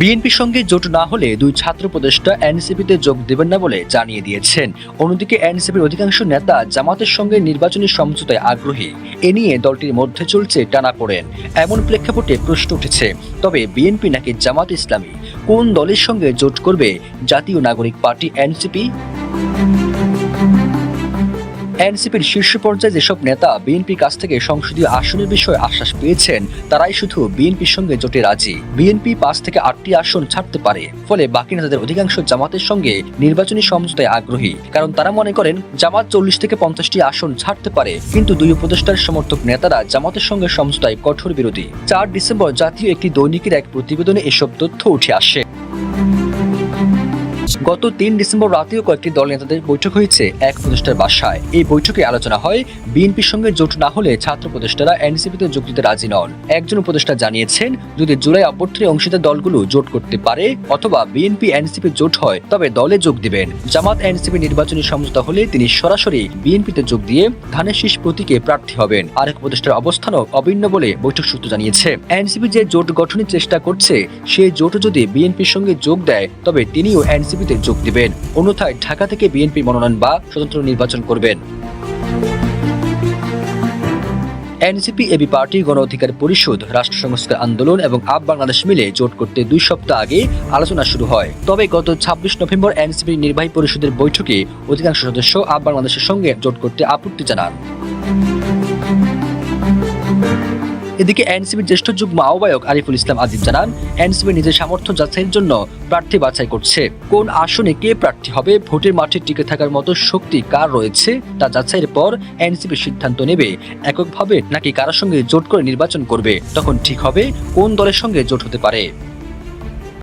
বিএনপির সঙ্গে জোট না হলে দুই ছাত্র উপদেষ্টা এনসিপিতে যোগ দেবেন না বলে জানিয়ে দিয়েছেন। অন্যদিকে এনসিপির অধিকাংশ নেতা জামাতের সঙ্গে নির্বাচনী সমঝোতায় আগ্রহী। এ নিয়ে দলটির মধ্যে চলছে টানা পড়েন এমন প্রেক্ষাপটে প্রশ্ন উঠেছে, তবে বিএনপি নাকি জামাত ইসলামী? কোন দলের সঙ্গে জোট করবে জাতীয় নাগরিক পার্টি এনসিপি? এনসিপির শীর্ষ পর্যায়ে যেসব নেতা বিএনপির কাছ থেকে সংসদীয় আসনের বিষয়ে আশ্বাস পেয়েছেন, তারাই শুধু বিএনপির সঙ্গে জোটে রাজি। বিএনপি পাঁচ থেকে আটটি আসন ছাড়তে পারে, ফলে বাকি নেতাদের অধিকাংশ জামাতের সঙ্গে নির্বাচনী সমঝোতায় আগ্রহী। কারণ তারা মনে করেন, জামাত চল্লিশ থেকে পঞ্চাশটি আসন ছাড়তে পারে, কিন্তু দুই উপদেষ্টার সমর্থক নেতারা জামাতের সঙ্গে সমঝোতায় কঠোর বিরোধী। চার ডিসেম্বর জাতীয় একটি দৈনিকের এক প্রতিবেদনে এসব তথ্য উঠে আসে। গত তিন ডিসেম্বর রাতেও কয়েকটি দল নেতাদের বৈঠক হয়েছে, এক উপদেষ্টার বাসায়। এই বৈঠকে আলোচনা হয়, বিএনপির সঙ্গে জোট না হলে ছাত্র উপদেষ্টারা এনসিপিতে যোগ দিতে রাজি নন। একজন উপদেষ্টা জানিয়েছেন, যদি জুলাই অভ্যর্থনে অংশীদার দলগুলো জোট করতে পারে অথবা বিএনপি এনসিপি জোট হয়, তবে দলে যোগ দিবেন। জামাত এনসিপি নির্বাচনী সমঝোতা হলে তিনি সরাসরি বিএনপিতে যোগ দিয়ে ধানের শীষ প্রতীকে প্রার্থী হবেন। আরেক উপদেষ্টার অবস্থানও অভিন্ন বলে বৈঠক সূত্র জানিয়েছে। এনসিপি যে জোট গঠনের চেষ্টা করছে, সেই জোট যদি বিএনপির সঙ্গে যোগ দেয়, তবে তিনিও এনসিপিতে যোগ দিবেন। অন্যথায় ঢাকা থেকে বিএনপি মনোনয়ন বা স্বতন্ত্র নির্বাচন করবেন। এনসিপি, এবি পার্টি, গণ অধিকার পরিষদ, রাষ্ট্র সংস্কার আন্দোলন এবং আপ বাংলাদেশ মিলে জোট করতে দুই সপ্তাহ আগে আলোচনা শুরু হয়। তবে গত ছাব্বিশ নভেম্বর এনসিপি নির্বাহী পরিষদের বৈঠকে অধিকাংশ সদস্য আপ বাংলাদেশের সঙ্গে জোট করতে আপত্তি জানান। এদিকে এনসিবির জ্যেষ্ঠ যুগ্ম আহ্বায়ক আরিফুল ইসলাম আজিম জানান এনসিবি নিজের সামর্থ্য যাচাইয়ের জন্য প্রার্থী বাছাই করছে। কোন আসনে কে প্রার্থী হবে, ভোটের মাঠে টিকে থাকার মতো শক্তি কার রয়েছে, তা যাচাইয়ের পর এনসিপি সিদ্ধান্ত নেবে, এককভাবে নাকি কারোর সঙ্গে জোট করে নির্বাচন করবে, তখন ঠিক হবে কোন দলের সঙ্গে জোট হতে পারে।